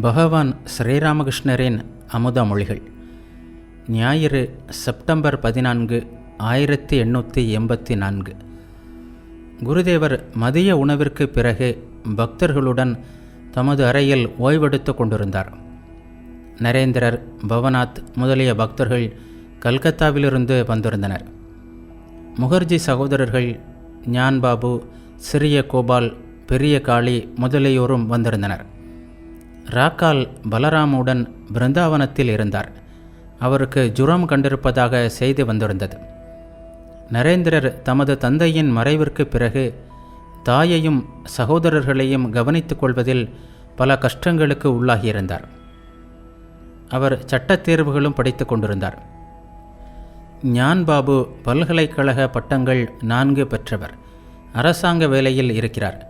பகவான் ஸ்ரீராமகிருஷ்ணரின் அமுத மொழிகள். ஞாயிறு செப்டம்பர் பதினான்கு ஆயிரத்தி எண்ணூற்றி எண்பத்தி நான்கு குருதேவர் மதிய உணவிற்கு பிறகு பக்தர்களுடன் தமது அறையில் ஓய்வெடுத்து கொண்டிருந்தார். நரேந்திரர் பவநாத் முதலிய பக்தர்கள் கல்கத்தாவிலிருந்து வந்திருந்தனர். முகர்ஜி சகோதரர்கள் ஞான்பாபு சிறிய கோபால் பெரிய காளி முதலியோரும் வந்திருந்தனர். ராக்கால் பலராமுடன் பிருந்தாவனத்தில் இருந்தார். அவருக்கு ஜுரம் கண்டிருப்பதாக செய்தி வந்திருந்தது. நரேந்திரர் தமது தந்தையின் மறைவிற்கு பிறகு தாயையும் சகோதரர்களையும் கவனித்துக் கொள்வதில் பல கஷ்டங்களுக்கு உள்ளாகியிருந்தார். அவர் சட்டத் தேர்வுகளும் படித்து கொண்டிருந்தார். ஞான்பாபு பல்கலைக்கழக பட்டங்கள் நான்கு பெற்றவர். அரசாங்க வேலையில் இருக்கிறார்.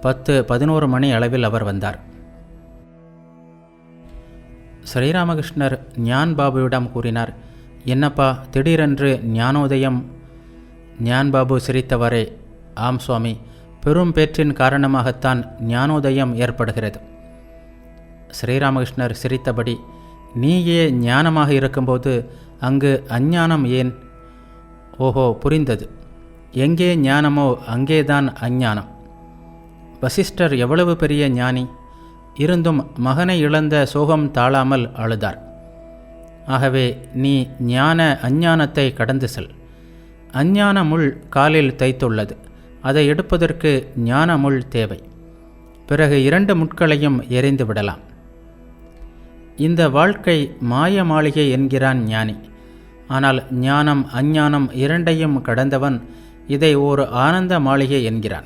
பத்து பதினோரு மணி அளவில் அவர் வந்தார். ஸ்ரீராமகிருஷ்ணர் ஞான் பாபுவிடம் கூறினார் என்னப்பா திடீரென்று ஞானோதயம் ஞான் பாபு சிரித்தவரே ஆம் சுவாமி பெரும் பேற்றின் காரணமாகத்தான் ஞானோதயம் ஏற்படுகிறது. ஸ்ரீராமகிருஷ்ணர் சிரித்தபடி நீயே ஞானமாக இருக்கும்போது அங்கு அஞ்ஞானம் ஏன்? ஓஹோ புரிந்தது. எங்கே ஞானமோ அங்கேதான் அஞ்ஞானம். வசிஷ்டர் எவ்வளவு பெரிய ஞானி? இருந்தும் மகனை இழந்த சோகம் தாழாமல் அழுதார். ஆகவே நீ ஞான அஞ்ஞானத்தை கடந்து செல். அஞ்ஞான முள் காலில் தைத்துள்ளது. அதை எடுப்பதற்கு ஞான முள் தேவை. பிறகு இரண்டு முட்களையும் எரிந்து விடலாம். இந்த வாழ்க்கை மாய மாளிகை என்கிறான் ஞானி. ஆனால் ஞானம் அஞ்ஞானம் இரண்டையும் கடந்தவன் இதை ஓர் ஆனந்த மாளிகை என்கிறான்.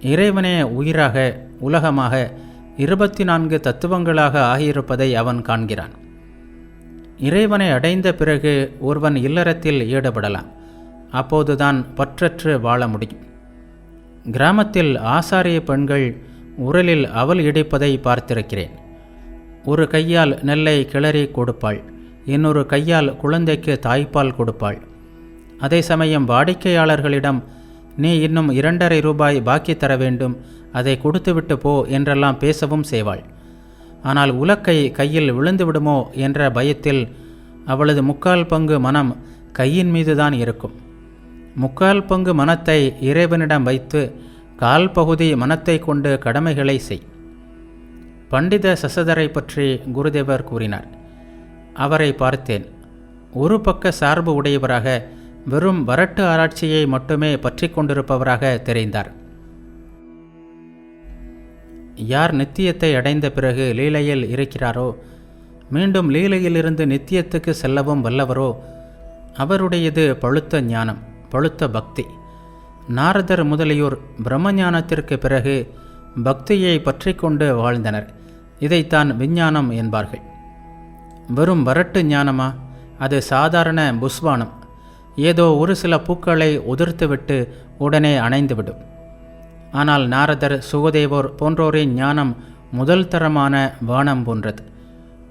இறைவனே உயிராக உலகமாக இருபத்தி நான்கு தத்துவங்களாக ஆகியிருப்பதை அவன் காண்கிறான். இறைவனை அடைந்த பிறகு ஒருவன் இல்லறத்தில் ஈடுபடலாம். அப்போதுதான் பற்றற்று வாழ முடியும். கிராமத்தில் ஆசாரிய பெண்கள் உரலில் அவல் இடிப்பதை பார்த்திருக்கிறேன். ஒரு கையால் நெல்லை கிளறி கொடுப்பாள். இன்னொரு கையால் குழந்தைக்கு தாய்ப்பால் கொடுப்பாள். அதே சமயம் வாடிக்கையாளர்களிடம் நீ இன்னும் இரண்டரை ரூபாய் பாக்கி தர வேண்டும். அதை கொடுத்துவிட்டு போ என்றெல்லாம் பேசவும் செய்வாள். ஆனால் உலக்கை கையில் விழுந்துவிடுமோ என்ற பயத்தில் அவளது முக்கால் பங்கு மனம் கையின் மீதுதான் இருக்கும். முக்கால் பங்கு மனத்தை இறைவனிடம் வைத்து கால் பகுதி மனத்தை கொண்டு கடமைகளை செய். பண்டித சசதரை பற்றி குருதேவர் கூறினார். அவரை பார்த்தேன். ஒரு பக்க சார்பு உடையவராக வெறும் வரட்டு ஆராய்ச்சியை மட்டுமே பற்றி கொண்டிருப்பவராக தெரிந்தார். யார் நித்தியத்தை அடைந்த பிறகு லீலையில் இருக்கிறாரோ மீண்டும் லீலையிலிருந்து நித்தியத்துக்கு செல்லவும் வல்லவரோ அவருடையது பழுத்த ஞானம் பழுத்த பக்தி. நாரதர் முதலியோர் பிரம்மஞானத்திற்கு பிறகு பக்தியை பற்றி கொண்டு வாழ்ந்தனர். இதைத்தான் விஞ்ஞானம் என்பார்கள். வெறும் வரட்டு ஞானமா? அது சாதாரண புஸ்வானம். ஏதோ ஒரு சில பூக்களை உதிர்த்துவிட்டு உடனே அணைந்துவிடும். ஆனால் நாரதர் சுகதேவோர் போன்றோரின் ஞானம் முதல் தரமான வானம் போன்றது.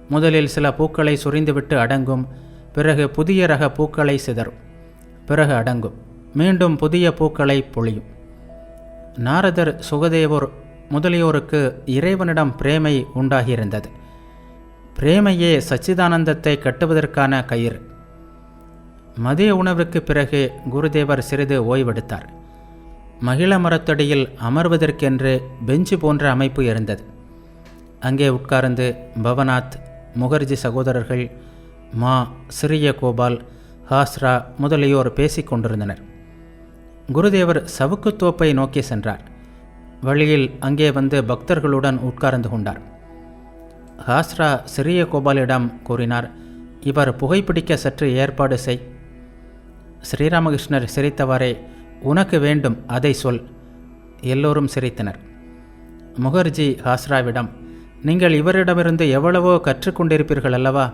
முதலில் சில பூக்களை சுரிந்துவிட்டு அடங்கும் பிறகு புதிய ரக பூக்களை சிதறும் பிறகு அடங்கும் மீண்டும் புதிய பூக்களை பொழியும். நாரதர் சுகதேவோர் முதலியோருக்கு இறைவனிடம் பிரேமை உண்டாகியிருந்தது. பிரேமையே சச்சிதானந்தத்தை கட்டுவதற்கான கயிறு. மதிய உணவிற்கு பிறகு குருதேவர் சிறிது ஓய்வெடுத்தார். மகிழ மரத்தடியில் அமர்வதற்கென்று பெஞ்சு போன்ற அமைப்பு இருந்தது. அங்கே உட்கார்ந்து பவநாத் முகர்ஜி சகோதரர்கள் மா சிறிய கோபால் ஹாஸ்ரா முதலியோர் பேசிக்கொண்டிருந்தனர் குருதேவர் சவுக்குத்தோப்பை நோக்கி சென்றார். வழியில் அங்கே வந்து பக்தர்களுடன் உட்கார்ந்து கொண்டார். ஹாஸ்ரா சிறிய கோபாலிடம் கூறினார் இவர் புகைப்பிடிக்க சற்று ஏற்பாடு செய். ஸ்ரீராமகிருஷ்ணர் சிரித்தவாறே உனக்கு வேண்டும் அதை சொல். எல்லோரும் சிரித்தனர். முகர்ஜி ஹாஸ்ராவிடம் நீங்கள் இவரிடமிருந்து எவ்வளவோ கற்றுக்கொண்டிருப்பீர்கள் அல்லவா?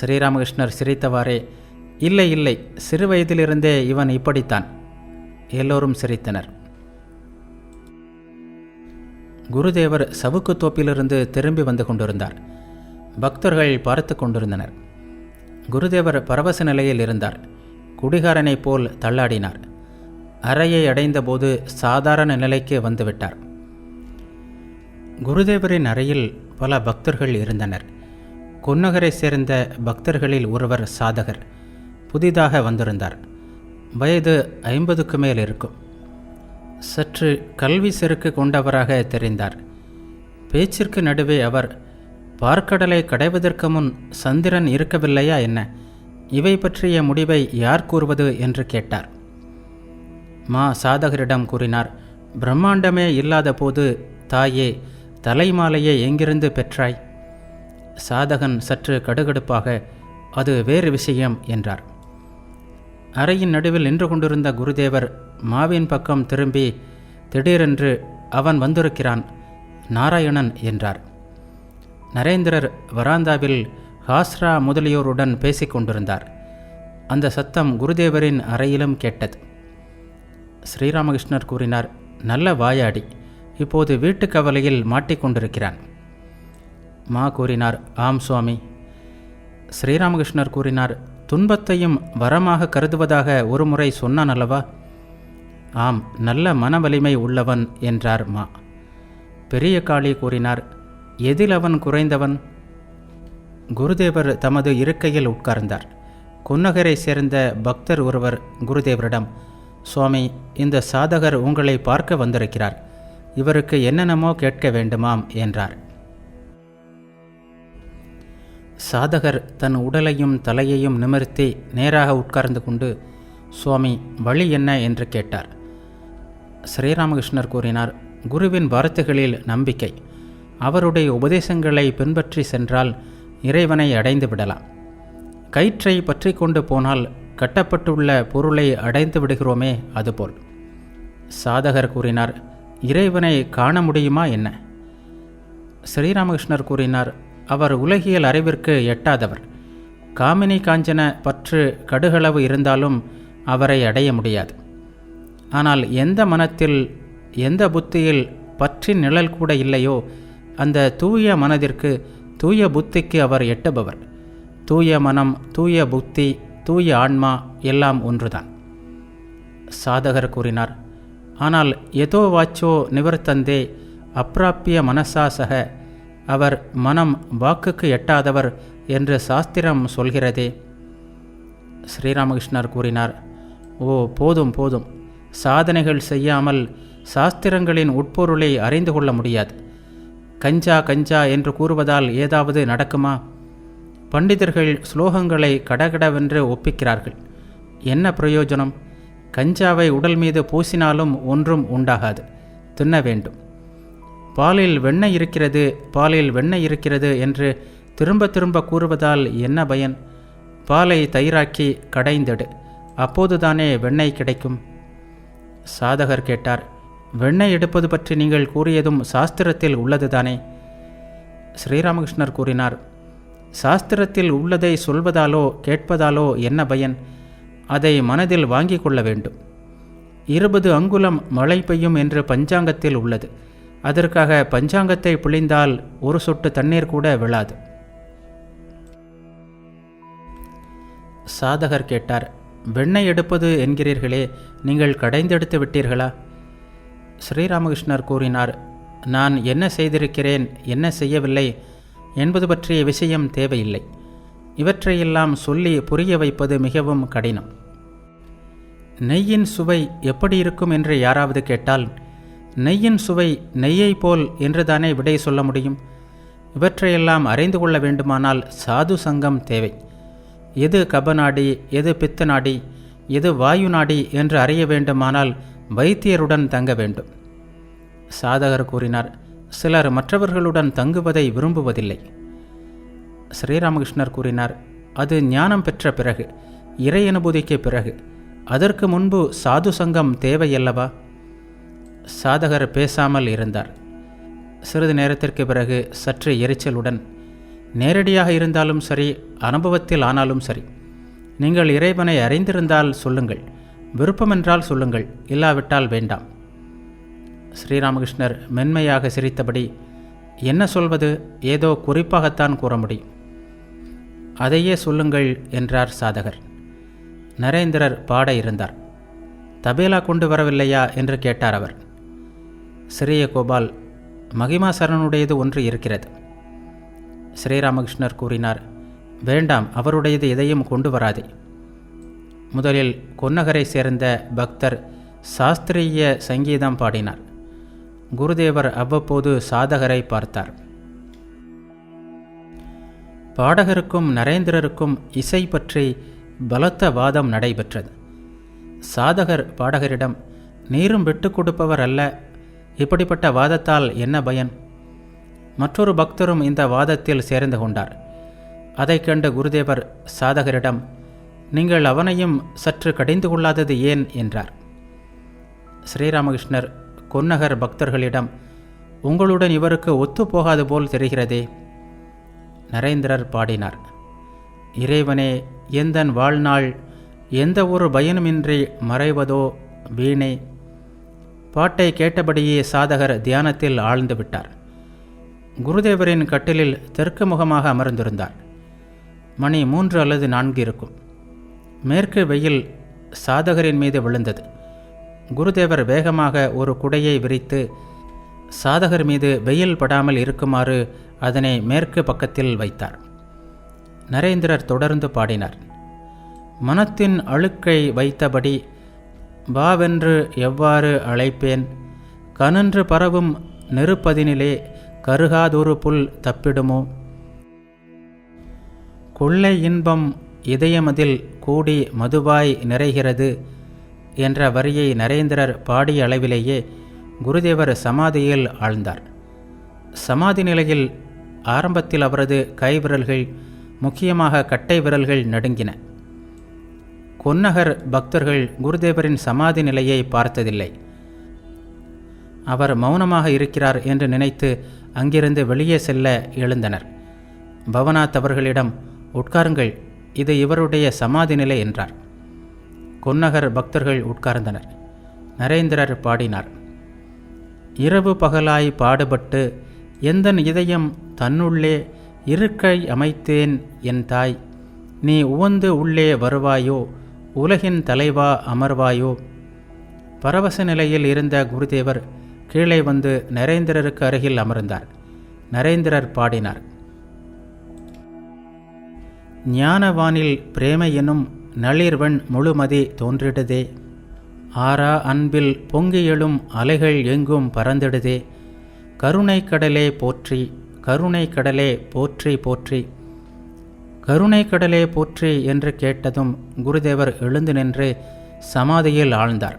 ஸ்ரீராமகிருஷ்ணர் சிரித்தவாறே இல்லை இல்லை சிறு வயதிலிருந்தே இவன் இப்படித்தான். எல்லோரும் சிரித்தனர். குருதேவர் சவுக்கு தோப்பிலிருந்து திரும்பி வந்து கொண்டிருந்தார். பக்தர்கள் பார்த்து கொண்டிருந்தனர். குருதேவர் பரவச நிலையில் இருந்தார். குடிகாரனைப் போல் தள்ளாடினார். அறையை அடைந்தபோது சாதாரண நிலைக்கு வந்துவிட்டார். குருதேவரின் அறையில் பல பக்தர்கள் இருந்தனர். குன்னகரை சேர்ந்த பக்தர்களில் ஒருவர் சாதகர். புதிதாக வந்திருந்தார். வயது ஐம்பதுக்கு மேல் இருக்கும். சற்று கல்வி செருக்கு கொண்டவராக தெரிந்தார். பேச்சிற்கு நடுவே அவர் பார்க்கடலை கடைவதற்கு முன் சந்திரன் இருக்கவில்லையா என்ன? இவை பற்றிய முடிவை யார் கூறுவது என்று கேட்டார். மா சாதகரிடம் கூறினார் பிரம்மாண்டமே இல்லாத போது தாயே தலைமாலையை எங்கிருந்து பெற்றாய்? சாதகன் சற்று கடுகடுப்பாக அது வேறு விஷயம் என்றார். அறையின் நடுவில் நின்று கொண்டிருந்த குருதேவர் மாவின் பக்கம் திரும்பி திடீரென்று அவன் வந்திருக்கிறான் நாராயணன் என்றார். நரேந்திரர் வராந்தாவில் ஹாஸ்ரா முதலியோருடன் பேசிக் கொண்டிருந்தார். அந்த சத்தம் குருதேவரின் அறையிலும் கேட்டது. ஸ்ரீராமகிருஷ்ணர் கூறினார் நல்ல வாயாடி. இப்போது வீட்டு கவலையில் மாட்டிக்கொண்டிருக்கிறான் மா கூறினார் ஆம் சுவாமி. ஸ்ரீராமகிருஷ்ணர் கூறினார் துன்பத்தையும் வரமாக கருதுவதாக ஒரு முறை சொன்னான் அல்லவா? ஆம் நல்ல மன வலிமை உள்ளவன் என்றார் மா. பெரிய காளி கூறினார் எதில் அவன் குறைந்தவன்? குருதேவர் தமது இருக்கையில் உட்கார்ந்தார். குன்னகரை சேர்ந்த பக்தர் ஒருவர் குருதேவரிடம் சுவாமி இந்த சாதகர் உங்களை பார்க்க வந்திருக்கிறார். இவருக்கு என்னென்னமோ கேட்க வேண்டுமாம் என்றார். சாதகர் தன் உடலையும் தலையையும் நிமிர்த்தி நேராக உட்கார்ந்து கொண்டு சுவாமி வழி என்ன? என்று கேட்டார். ஸ்ரீராமகிருஷ்ணர் கூறினார் குருவின் வார்த்தைகளில் நம்பிக்கை. அவருடைய உபதேசங்களை பின்பற்றி சென்றால் இறைவனை அடைந்து விடலாம். கயிற்றை பற்றி கொண்டு போனால் கட்டப்பட்டுள்ள பொருளை அடைந்து விடுகிறோமே அதுபோல். சாதகர் கூறினார் இறைவனை காண முடியுமா என்ன? ஸ்ரீராமகிருஷ்ணர் கூறினார் அவர் உலகியல் அறிவிற்கு எட்டாதவர். காமினி காஞ்சன பற்று கடுகளவு இருந்தாலும் அவரை அடைய முடியாது. ஆனால் எந்த மனத்தில் எந்த புத்தியில் பற்றின் நிழல் கூட இல்லையோ அந்த தூய மனதிற்கு தூய புத்திக்கு அவர் எட்டுபவர். தூய மனம் தூய புத்தி தூய ஆன்மா எல்லாம் ஒன்றுதான். சாதகர் கூறினார் ஆனால் எதோ வாச்சோ நிவர்த்தந்தே அப்பிராப்பிய மனசா சக அவர் மனம் வாக்குக்கு எட்டாதவர் என்று சாஸ்திரம் சொல்கிறதே. ஸ்ரீராமகிருஷ்ணர் கூறினார் ஓ போதும் போதும். சாதனைகள் செய்யாமல் சாஸ்திரங்களின் உட்பொருளை அறிந்து கொள்ள முடியாது. கஞ்சா கஞ்சா என்று கூறுவதால் ஏதாவது நடக்குமா? பண்டிதர்கள் ஸ்லோகங்களை கடகடவென்று ஒப்பிக்கிறார்கள். என்ன பிரயோஜனம்? கஞ்சாவை உடல் மீது பூசினாலும் ஒன்றும் உண்டாகாது. தின்ன வேண்டும். பாலில் வெண்ணெய் இருக்கிறது பாலில் வெண்ணெய் இருக்கிறது என்று திரும்ப திரும்ப கூறுவதால் என்ன பயன்? பாலை தயிராக்கி கடைந்தெடு அப்போதுதானே வெண்ணெய் கிடைக்கும்? சாதகர் கேட்டார் வெண்ணெய் எடுப்பது பற்றி நீங்கள் கூறியதும் சாஸ்திரத்தில் உள்ளதுதானே? ஸ்ரீராமகிருஷ்ணர் கூறினார் சாஸ்திரத்தில் உள்ளதை சொல்வதாலோ கேட்பதாலோ என்ன பயன்? அதை மனதில் வாங்கிக் கொள்ள வேண்டும். இருபது அங்குலம் மழை பெய்யும் என்று பஞ்சாங்கத்தில் உள்ளது. அதற்காக பஞ்சாங்கத்தை பிழிந்தால் ஒரு சொட்டு தண்ணீர் கூட விழாது. சாதகர் கேட்டார் வெண்ணெய் எடுப்பது என்கிறீர்களே நீங்கள் கடைந்தெடுத்து விட்டீர்களா? ஸ்ரீராமகிருஷ்ணர் கூறினார் நான் என்ன செய்திருக்கிறேன் என்ன செய்யவில்லை என்பது பற்றிய விஷயம் தேவையில்லை. இவற்றையெல்லாம் சொல்லி புரிய வைப்பது மிகவும் கடினம். நெய்யின் சுவை எப்படி இருக்கும் என்று யாராவது கேட்டால் நெய்யின் சுவை நெய்யை போல் என்றுதானே விடை சொல்ல முடியும்? இவற்றையெல்லாம் அறிந்து கொள்ள வேண்டுமானால் சாது சங்கம் தேவை. எது கபநாடி எது பித்த நாடி எது வாயு நாடி என்று அறிய வேண்டுமானால் வைத்தியருடன் தங்க வேண்டும். சாதகர் கூறினார் சிலர் மற்றவர்களுடன் தங்குவதை விரும்புவதில்லை. ஸ்ரீராமகிருஷ்ணர் கூறினார் அது ஞானம் பெற்ற பிறகு இறை அனுபூதிக்கு பிறகு அதற்கு முன்பு சாது சங்கம் தேவையல்லவா? சாதகர் பேசாமல் இருந்தார். சிறிது நேரத்திற்கு பிறகு சற்று எரிச்சலுடன் நேரடியாக இருந்தாலும் சரி அனுபவத்தில் ஆனாலும் சரி நீங்கள் இறைவனை அறிந்திருந்தால் சொல்லுங்கள். விருப்பமென்றால் சொல்லுங்கள் இல்லாவிட்டால் வேண்டாம். ஸ்ரீராமகிருஷ்ணர் மென்மையாக சிரித்தபடி என்ன சொல்வது? ஏதோ குறிப்பாகத்தான் கூற முடியும். அதையே சொல்லுங்கள் என்றார் சாதகர். நரேந்திரர் பாட இருந்தார். தபேலா கொண்டு வரவில்லையா? என்று கேட்டார் அவர். சிறிய கோபால் மகிமா சரணுடையது ஒன்று இருக்கிறது. ஸ்ரீராமகிருஷ்ணர் கூறினார். வேண்டாம் அவருடையது எதையும் கொண்டு வராதே. முதலில் கொன்னகரை சேர்ந்த பக்தர் சாஸ்திரிய சங்கீதம் பாடினார். குருதேவர் அவ்வப்போது சாதகரை பார்த்தார். பாடகருக்கும் நரேந்திரருக்கும் இசை பற்றி பலத்த வாதம் நடைபெற்றது. சாதகர் பாடகரிடம் நீரும் விட்டு கொடுப்பவர் அல்ல இப்படிப்பட்ட வாதத்தால் என்ன பயன்? மற்றொரு பக்தரும் இந்த வாதத்தில் சேர்ந்து கொண்டார். அதைக் கண்டு குருதேவர் சாதகரிடம் நீங்கள் அவனையும் சற்று கடிந்து கொள்ளாதது ஏன்? என்றார். ஸ்ரீராமகிருஷ்ணர் கொன்னகர் பக்தர்களிடம் உங்களுடன் இவருக்கு ஒத்துப்போகாது போல் தெரிகிறதே? நரேந்திரர் பாடினார். இறைவனே எந்தன் வாழ்நாள் எந்த ஒரு பயனுமின்றி மறைவதோ வீணே? பாட்டை கேட்டபடியே சாதகர் தியானத்தில் ஆழ்ந்து விட்டார். குருதேவரின் கட்டிலில் தெற்கு முகமாக அமர்ந்திருந்தார். மணி மூன்று அல்லது நான்கு இருக்கும். மேற்கு வெயில் சாதகரின் மீது விழுந்தது. குருதேவர் வேகமாக ஒரு குடையை விரித்து சாதகர் மீது வெயில் படாமல் இருக்குமாறு அதனை மேற்கு பக்கத்தில் வைத்தார் நரேந்திரர் தொடர்ந்து பாடினார். மனத்தின் அழுக்கை வைத்தபடி வாவென்று எவ்வாறு அழைப்பேன்? கனன்று பரவும் நெருப்பதினிலே கருகாதொரு புல் தப்பிடுமோ? கொள்ளை இன்பம் இதயமதில் கூடி மதுவாய் நிறைகிறது என்ற வரியை நரேந்திரர் பாடிய அளவிலேயே குருதேவர் சமாதியில் ஆழ்ந்தார். சமாதி நிலையில் ஆரம்பத்தில் அவரது கைவிரல்கள் முக்கியமாக கட்டை விரல்கள் நடுங்கின. கொன்னகர் பக்தர்கள் குருதேவரின் சமாதி நிலையை பார்த்ததில்லை. அவர் மௌனமாக இருக்கிறார் என்று நினைத்து அங்கிருந்து வெளியே செல்ல எழுந்தனர். பவனாத் அவர்களிடம் உட்காருங்கள் இது இவருடைய சமாதி நிலை என்றார். கொன்னகர் பக்தர்கள் உட்கார்ந்தனர். நரேந்திரர் பாடினார். இரவு பகலாய் பாடுபட்டு எந்தன் இதயம் தன்னுள்ளே இருக்கை அமைத்தேன் என் தாய் நீ உவந்து உள்ளே வருவாயோ உலகின் தலைவா அமர்வாயோ? பரவச நிலையில் இருந்த குருதேவர் கீழே வந்து நரேந்திரருக்கு அருகில் அமர்ந்தார். நரேந்திரர் பாடினார். ஞானவானில் பிரேமை எனும் நளிர்வன் முழுமதி தோன்றிடுதே. ஆரா அன்பில் பொங்கி எழும் அலைகள் எங்கும் பறந்திடுதே. கருணை கடலே போற்றி கருணை கடலே போற்றி போற்றி. கருணை கடலே போற்றி என்று கேட்டதும் குருதேவர் எழுந்து நின்று சமாதியில் ஆழ்ந்தார்.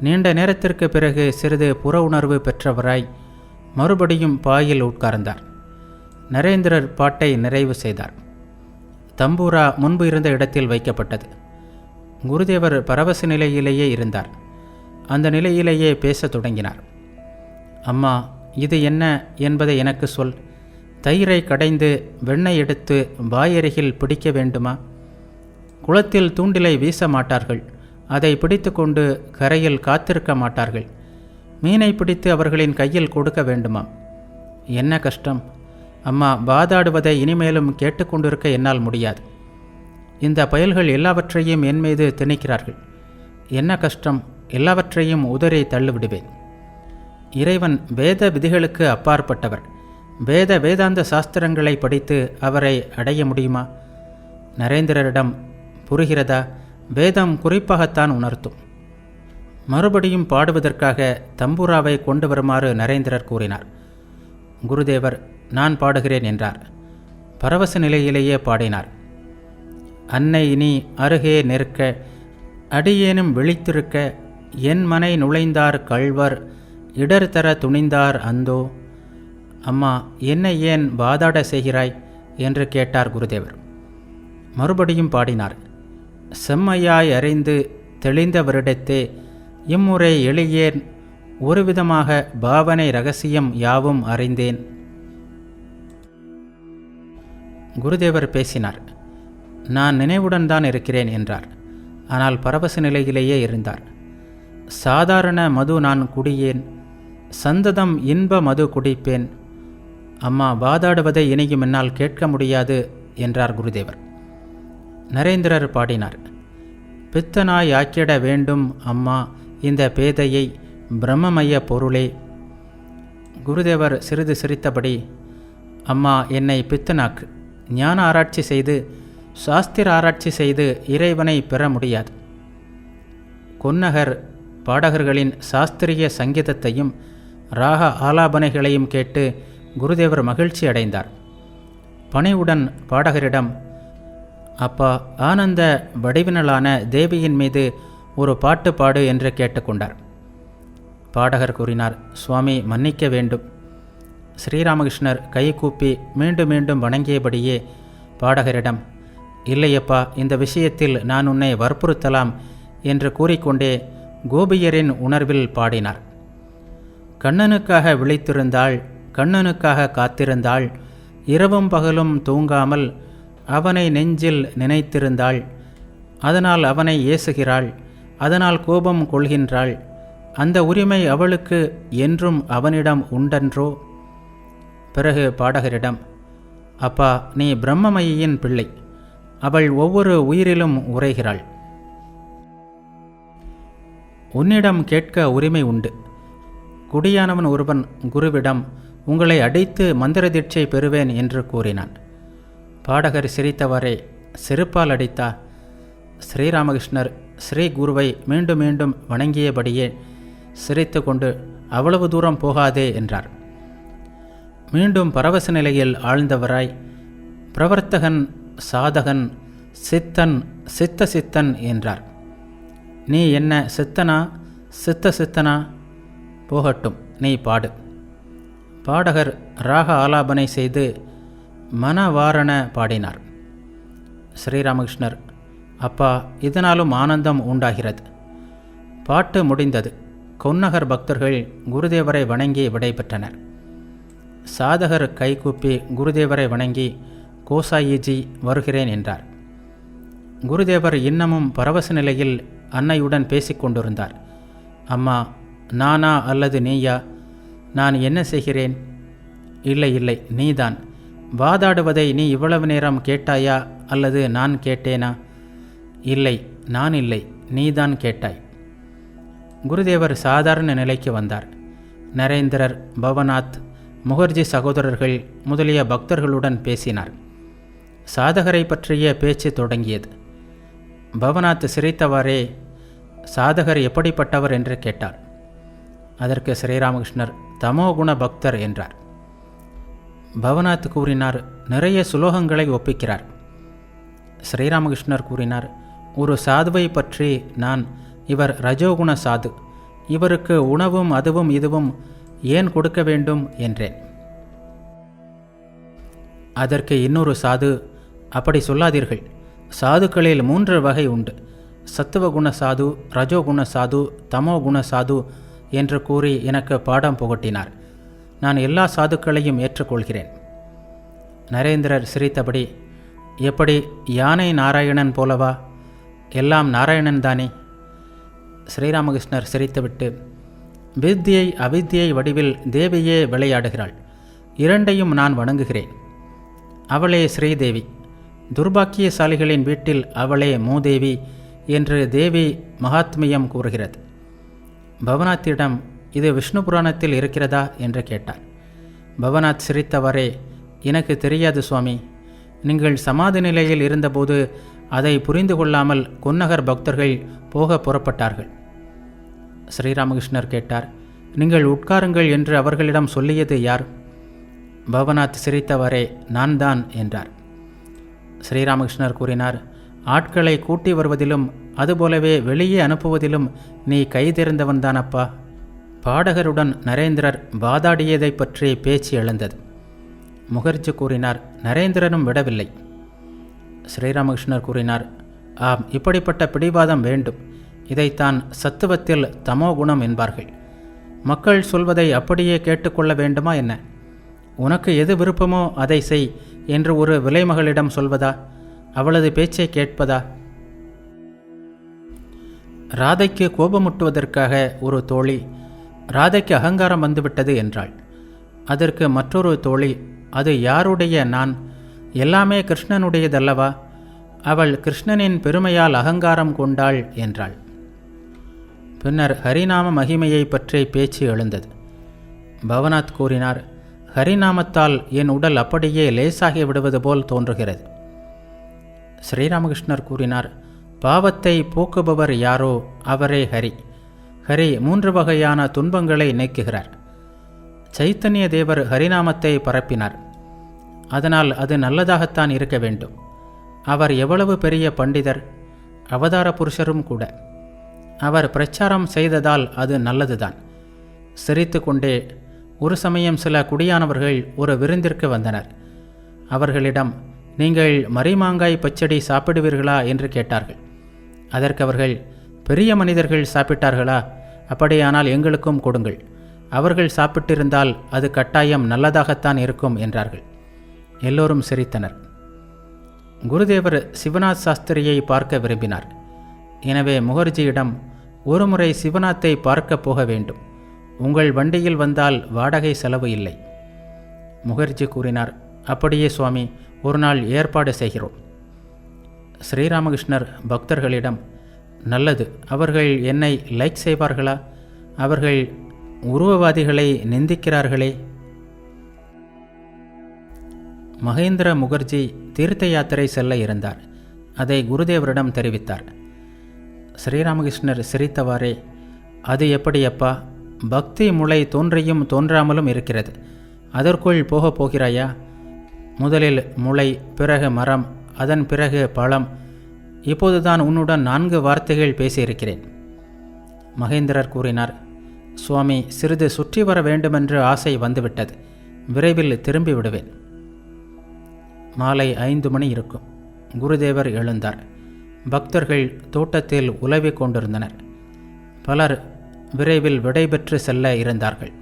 நீண்ட நேரத்திற்கு பிறகு சிறிது புற உணர்வு பெற்றவராய் மறுபடியும் பாயில் உட்கார்ந்தார். நரேந்திரர் பாட்டை நிறைவு செய்தார். தம்பூரா முன்பு இருந்த இடத்தில் வைக்கப்பட்டது. குருதேவர் பரவச நிலையிலேயே இருந்தார். அந்த நிலையிலேயே பேசத் தொடங்கினார். அம்மா இது என்ன என்பதை எனக்கு சொல். தயிரை கடைந்து வெண்ணெய் எடுத்து வாயருகில் பிடிக்க வேண்டுமா? குளத்தில் தூண்டிலை வீச மாட்டார்கள். அதை பிடித்து கொண்டு கரையில் காத்திருக்க மாட்டார்கள். மீனை பிடித்து அவர்களின் கையில் கொடுக்க வேண்டுமாம். என்ன கஷ்டம்? அம்மா வாதாடுவதை இனிமேலும் கேட்டுக்கொண்டிருக்க என்னால் முடியாது. இந்த பயல்கள் எல்லாவற்றையும் என் மீது திணிக்கிறார்கள். என்ன கஷ்டம்? எல்லாவற்றையும் உதறி தள்ளிவிடுவேன். இறைவன் வேத விதிகளுக்கு அப்பாற்பட்டவர். வேத வேதாந்த சாஸ்திரங்களை படித்து அவரை அடைய முடியுமா? நரேந்திரரிடம் புரிகிறதா? வேதம் குறிப்பாகத்தான் உணர்த்தும். மறுபடியும் பாடுவதற்காக தம்பூராவை கொண்டு வருமாறு நரேந்திரர் கூறினார். குருதேவர் நான் பாடுகிறேன் என்றார். பரவச நிலையிலேயே பாடினார். அன்னை நீ அருகே நிற்க அடியேனும் விழித்திருக்க என் மனை நுழைந்தார் கள்வர் இடர் தர துணிந்தார் அந்தோ. அம்மா என்னை ஏன் வாதாட செய்கிறாய்? என்று கேட்டார் குருதேவர். மறுபடியும் பாடினார். செம்மையாய் அறிந்து தெளிந்தவரிடத்தே இம்முறை எளியேன் ஒருவிதமாக பாவனை ரகசியம் யாவும் அறிந்தேன். குருதேவர் பேசினார். நான் நினைவுடன் தான் இருக்கிறேன் என்றார். ஆனால் பரவச நிலையிலேயே இருந்தார். சாதாரண மது நான் குடியேன். சந்ததம் இன்ப மது குடிப்பேன். அம்மா வாதாடுவதை இனியும் என்னால் கேட்க முடியாது என்றார் குருதேவர். நரேந்திரர் பாடினார். பித்தனாய் ஆக்கிட வேண்டும் அம்மா இந்த பேதையை பிரம்மமய பொருளே. குருதேவர் சிறிது சிரித்தபடி அம்மா என்னை பித்தனாக்கு. ஞான ஆராய்ச்சி செய்து சாஸ்திர ஆராய்ச்சி செய்து இறைவனை பெற முடியாது. கொன்னகர் பாடகர்களின் சாஸ்திரிய சங்கீதத்தையும் ராக ஆலாபனைகளையும் கேட்டு குருதேவர் மகிழ்ச்சி அடைந்தார். பணிவுடன் பாடகரிடம் அப்பா ஆனந்த வடிவினலான தேவியின் மீது ஒரு பாட்டு பாடு என்று கேட்டுக்கொண்டார். பாடகர் கூறினார் சுவாமி மன்னிக்க வேண்டும். ஸ்ரீராமகிருஷ்ணர் கைகூப்பி மீண்டும் மீண்டும் வணங்கியபடியே பாடகரிடம் இல்லையப்பா இந்த விஷயத்தில் நான் உன்னை வற்புறுத்தலாம் என்று கூறிக்கொண்டே கோபியரின் உணர்வில் பாடினார். கண்ணனுக்காக விழித்திருந்தாள் கண்ணனுக்காக காத்திருந்தாள் இரவும் பகலும் தூங்காமல் அவனை நெஞ்சில் நினைத்திருந்தாள். அதனால் அவனை ஏசுகிறாள் அதனால் கோபம் கொள்கின்றாள். அந்த உரிமை அவளுக்கு என்றும் அவனிடம் உண்டன்றோ? பிறகு பாடகரிடம் அப்பா நீ பிரம்மமயியின் பிள்ளை. அவள் ஒவ்வொரு உயிரிலும் உரைகிறாள் உன்னிடம் கேட்க உரிமை உண்டு. குடியானவன் ஒருவன் குருவிடம் உங்களை அடித்து மந்திர தீட்சை பெறுவேன் என்று கூறினான். பாடகர் சிரித்தவரே செருப்பால் அடித்தா? ஸ்ரீராமகிருஷ்ணர் ஸ்ரீ குருவை மீண்டும் மீண்டும் வணங்கியபடியே சிரித்து கொண்டு அவ்வளவு தூரம் போகாதே என்றார். மீண்டும் பரவச நிலையில் ஆழ்ந்தவராய். பிரவர்த்தகன் சாதகன் சித்தன் சித்த சித்தன் என்றார். நீ என்ன சித்தனா? சித்த சித்தனா? போகட்டும் நீ பாடு. பாடகர் ராக ஆலாபனை செய்து மனவாரண பாடினார். ஸ்ரீராமகிருஷ்ணர் அப்பா இதனாலும் ஆனந்தம் உண்டாகிறது. பாட்டு முடிந்தது. கொன்னகர் பக்தர்கள் குருதேவரை வணங்கி விடைபெற்றனர். சாதகர் கைகூப்பி குருதேவரை வணங்கி கோசாயிஜி வருகிறேன் என்றார். குருதேவர் இன்னமும் பரவச நிலையில் அன்னையுடன் பேசிக்கொண்டிருந்தார் அம்மா நானா அல்லது நீயா? நான் என்ன செய்கிறேன்? இல்லை இல்லை நீதான். வாதாடுவதை நீ இவ்வளவு நேரம் கேட்டாயா? அல்லது நான் கேட்டேனா? இல்லை நான் இல்லை நீதான் கேட்டாய். குருதேவர் சாதாரண நிலைக்கு வந்தார். நரேந்திரர் பவநாத் முகர்ஜி சகோதரர்கள் முதலிய பக்தர்களுடன் பேசினார். சாதகரை பற்றிய பேச்சு தொடங்கியது. பவநாத் சிரித்தவாறே சாதகர் எப்படிப்பட்டவர்? என்று கேட்டார். அதற்கு ஸ்ரீராமகிருஷ்ணர் தமோகுண பக்தர் என்றார். பவநாத் கூறினார் நிறைய சுலோகங்களை ஒப்பிக்கிறார். ஸ்ரீராமகிருஷ்ணர் கூறினார் ஒரு சாதுவை பற்றி நான் இவர் ரஜோகுண சாது. இவருக்கு உணவும் அதுவும் இதுவும் ஏன் கொடுக்க வேண்டும் என்றேன். அதற்கு இன்னொரு சாது அப்படி சொல்லாதீர்கள். சாதுக்களில் மூன்று வகை உண்டு. சத்துவகுண சாது ரஜோகுண சாது தமோகுண சாது என்று கூறி எனக்கு பாடம் புகட்டினார். நான் எல்லா சாதுக்களையும் ஏற்றுக்கொள்கிறேன். நரேந்திரர் சிரித்தபடி எப்படி யானை நாராயணன் போலவா? எல்லாம் நாராயணன் தானே? ஸ்ரீராமகிருஷ்ணர் சிரித்துவிட்டு வித்தியை அவித்தியை வடிவில் தேவியே விளையாடுகிறாள். இரண்டையும் நான் வணங்குகிறேன். அவளே ஸ்ரீதேவி. துர்பாக்கியசாலிகளின் வீட்டில் அவளே மூதேவி என்று தேவி மகாத்மியம் கூறுகிறது. பவநாத்திடம் இது விஷ்ணு புராணத்தில் இருக்கிறதா? என்று கேட்டார் பவநாத் சிரித்தவரே எனக்கு தெரியாது சுவாமி. நீங்கள் சமாதி நிலையில் இருந்தபோது அதை புரிந்து கொள்ளாமல் குன்னகர் பக்தர்கள் போக புறப்பட்டார்கள். ஸ்ரீராமகிருஷ்ணர் கேட்டார் நீங்கள் உட்காருங்கள் என்று அவர்களிடம் சொல்லியது யார்? பவநாத் சிரித்தவரே நான் தான் என்றார். ஸ்ரீராமகிருஷ்ணர் கூறினார் ஆட்களை கூட்டி வருவதிலும் அதுபோலவே வெளியே அனுப்புவதிலும் நீ கைதெறிந்தவன்தானப்பா பாடகருடன் நரேந்திரர் வாதாடியதை பற்றி பேச்சு எழுந்தது. முகர்ஜி கூறினார் நரேந்திரனும் விடவில்லை. ஸ்ரீராமகிருஷ்ணர் கூறினார் ஆம் இப்படிப்பட்ட பிடிவாதம் வேண்டும். இதைத்தான் சத்துவத்தில் தமோ குணம் என்பார்கள். மக்கள் சொல்வதை அப்படியே கேட்டுக்கொள்ள வேண்டுமா என்ன? உனக்கு எது விருப்பமோ அதை செய் என்று ஒரு விலைமகளிடம் சொல்வதா? அவளது பேச்சை கேட்பதா? ராதைக்கு கோபமுட்டுவதற்காக ஒரு தோழி ராதைக்கு அகங்காரம் வந்துவிட்டது என்றாள். அதற்கு மற்றொரு தோழி அது யாருடைய நான்? எல்லாமே கிருஷ்ணனுடையதல்லவா? அவள் கிருஷ்ணனின் பெருமையால் அகங்காரம் கொண்டாள் என்றாள். பின்னர் ஹரிநாம மகிமையை பற்றி பேச்சு எழுந்தது. பவநாத் கூறினார் ஹரிநாமத்தால் என் உடல் அப்படியே லேசாகி விடுவது போல் தோன்றுகிறது. ஸ்ரீராமகிருஷ்ணர் கூறினார் பாவத்தை போக்குபவர் யாரோ அவரே ஹரி. ஹரி மூன்று வகையான துன்பங்களை நீக்குகிறார். சைத்தன்ய தேவர் ஹரிநாமத்தை பரப்பினார். அதனால் அது நல்லதாகத்தான் இருக்க வேண்டும். அவர் எவ்வளவு பெரிய பண்டிதர் அவதார புருஷரும் கூட. அவர் பிரச்சாரம் செய்ததால் அது நல்லதுதான். சிரித்து கொண்டே ஒரு சமயம் சில குடியானவர்கள் ஒரு விருந்திற்கு வந்தனர். அவர்களிடம் நீங்கள் மரிமாங்காய் பச்சடி சாப்பிடுவீர்களா? என்று கேட்டார்கள். அதற்கு அவர்கள் பெரிய மனிதர்கள் சாப்பிட்டார்களா? அப்படியானால் எங்களுக்கும் கொடுங்கள். அவர்கள் சாப்பிட்டிருந்தால் அது கட்டாயம் நல்லதாகத்தான் இருக்கும் என்றார்கள். எல்லோரும் சிரித்தனர். குருதேவர் சிவநாத் சாஸ்திரியை பார்க்க விரும்பினார். எனவே முகர்ஜியிடம் ஒருமுறை சிவநாத்தை பார்க்க போக வேண்டும். உங்கள் வண்டியில் வந்தால் வாடகை செலவு இல்லை. முகர்ஜி கூறினார் அப்படியே சுவாமி ஒரு நாள் ஏற்பாடு செய்கிறோம். ஸ்ரீராமகிருஷ்ணர் பக்தர்களிடம் நல்லது அவர்கள் என்னை லைக் செய்வார்களா? அவர்கள் உருவவாதிகளை நிந்திக்கிறார்களே? மகேந்திர முகர்ஜி தீர்த்த யாத்திரை செல்ல இருந்தார். அதை குருதேவரிடம் தெரிவித்தார். ஸ்ரீராமகிருஷ்ணர் சிரித்தவாறே அது எப்படியப்பா? பக்தி முளை தோன்றியும் தோன்றாமலும் இருக்கிறது. அதற்குள் போகப் போகிறாயா? முதலில் முளை பிறகு மரம் அதன் பிறகு பழம். இப்போதுதான் உன்னுடன் நான்கு வார்த்தைகள் பேசியிருக்கிறேன். மகேந்திரர் கூறினார் சுவாமி சிறிது சுற்றி வர வேண்டுமென்று ஆசை வந்துவிட்டது. விரைவில் திரும்பி விடுவேன். மாலை ஐந்து மணி இருக்கும். குருதேவர் எழுந்தார். பக்தர்கள் தோட்டத்தில் உலவிக் கொண்டிருந்தனர். பலர் விரைவில் விடைபெற்று செல்ல இருந்தார்கள்.